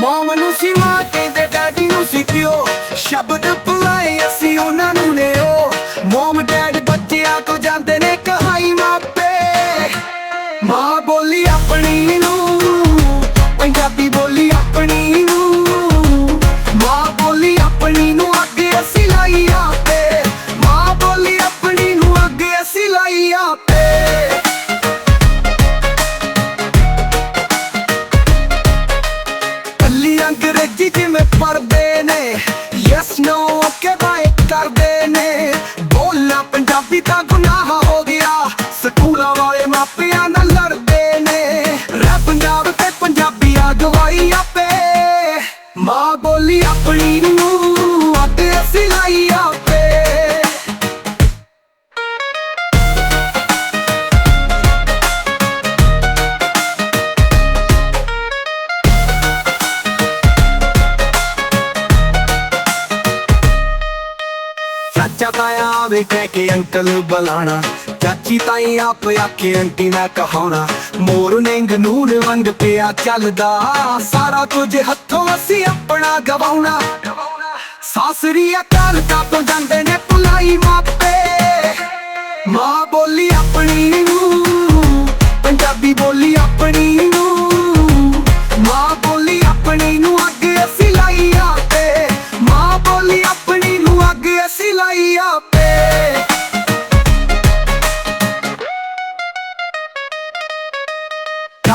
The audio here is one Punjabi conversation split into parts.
ਮਮ ਨੂੰ ਸੀ ਮਾਂ ਕਹਿੰਦੇ ਡੈਡੀ ਨੂੰ ਸੀ ਪਿਓ ਸ਼ਬਦ ਭੁਲਾਏ ਅਸੀਂ ਉਹਨਾਂ ਨੂੰ ਨੇ ਉਹ ਮਮ, ਡੈਡ ਬੱਚਿਆਂ ਤੋਂ ਜਾਂਦੇ ਨੇ ਕਹਾਈ ਮਾਪੇ। ਮਾਂ ਬੋਲੀ ਆਪਣੀ ਨੂੰ, ਪੰਜਾਬੀ ਬੋਲੀ ਆਪਣੀ ਯੈਸ ਨੋ ਓਕੇ ਬਾਏ ਕਰਦੇ ਨੇ। ਬੋਲਣਾ ਪੰਜਾਬੀ ਤਾਂ ਗੁਨਾਹ ਹੋ ਗਿਆ। ਸਕੂਲਾਂ ਵਾਲੇ ਮਾਪਿਆਂ ਨਾਲ ਲੜਦੇ ਨੇ। ਰੱਬ ਪੰਜਾਬ ਤੇ ਪੰਜਾਬੀ ਆ ਗਵਾਈ ਆਪੇ। ਮਾਂ ਬੋਲੀ ਆਪਣੀ ਨੂੰ ਚਾਚਾ ਤਾਇਆ ਆਵੇ ਕਹਿ ਕੇ ਅੰਕਲ ਬੁਲਾਣਾ। ਚਾਚੀ ਤਾਈ ਆਪ ਆਕੇ ਆਂਟੀ ਨਾ ਕਹਾਉਣਾ। ਮੋਰ ਨਿੰਗ ਨੂਰ ਵੰਗ ਪਿਆ ਚੱਲਦਾ। ਸਾਰਾ ਕੁਝ ਹੱਥੋਂ ਅਸੀਂ ਆਪਣਾ ਗਵਾਉਣਾ। ਸਾਸਰੀ ਅਕਾਲ ਕਾ ਤੋਂ ਜਾਂਦੇ ਨੇ ਭੁਲਾਈ ਮਾਪੇ। ਮਾਂ ਬੋਲੀ ਆਪਣੀ ਨੂੰ, ਪੰਜਾਬੀ ਬੋਲੀ ਆਪਣੀ ਨੂੰ। ਮਾਂ ਬੋਲੀ ਆਪਣੀ ਨੂੰ ਅੱਗੇ ਅਸੀਂ ਲਾਈ ਆਪੇ। ਮਾਂ ਬੋਲੀ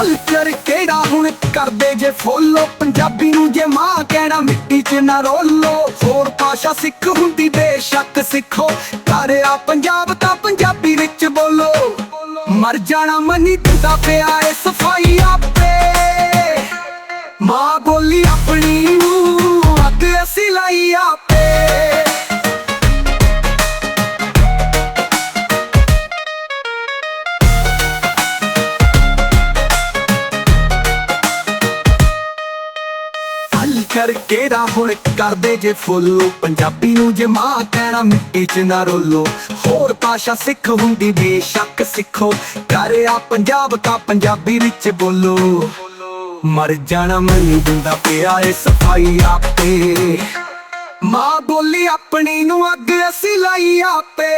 ਕਲਚਰ ਕਿਹੜਾ? ਹੁਣ ਕਰਦੇ ਜੇ ਫੋਲੋ। ਪੰਜਾਬੀ ਨੂੰ ਜੇ ਮਾਂ ਕਹਿਣਾ, ਮਿੱਟੀ 'ਚ ਨਾ ਰੋਲੋ। ਹੋਰ ਭਾਸ਼ਾ ਸਿੱਖ ਹੁੰਦੀ ਬੇਸ਼ੱਕ ਸਿੱਖੋ। ਘਰ ਪੰਜਾਬ ਤਾਂ ਪੰਜਾਬੀ ਵਿੱਚ ਬੋਲੋ। ਮਰ ਜਾਣਾ ਮਨੀ ਦਿੰਦਾ ਪਿਆ ਏ ਸਫ਼ਾਈ ਆਪੇ। ਮਾਂ ਬੋਲੀ ਆਪਣੀ ਨੂੰ, ਅੱਗੇ ਅਸੀਂ ਲਾਈ ਆਪੇ। ਕਰਕੇ ਦਾ ਹੁਣ ਕਰਦੇ ਜੇ ਫੁੱਲੋ। ਪੰਜਾਬੀ ਨੂੰ ਜੇ ਮਾਂ ਕਹਿਣਾ ਮਿੱਟੀ 'ਚ ਨਾ ਰੋਲੋ। ਹੋਰ ਭਾਸ਼ਾ ਸਿੱਖ ਹੁੰਦੀ ਬੇਸ਼ੱਕ ਸਿੱਖੋ। ਘਰ ਆ ਪੰਜਾਬ ਤਾਂ ਪੰਜਾਬੀ ਵਿੱਚ ਬੋਲੋ। ਮਰ ਜਾਣਾ ਮਨੀ ਦਿੰਦਾ ਪਿਆ ਏ ਸਫ਼ਾਈ ਆਪੇ। ਮਾਂ ਬੋਲੀ ਆਪਣੀ ਨੂੰ ਅੱਗੇ ਅਸੀਂ ਲਾਈ ਆਪੇ।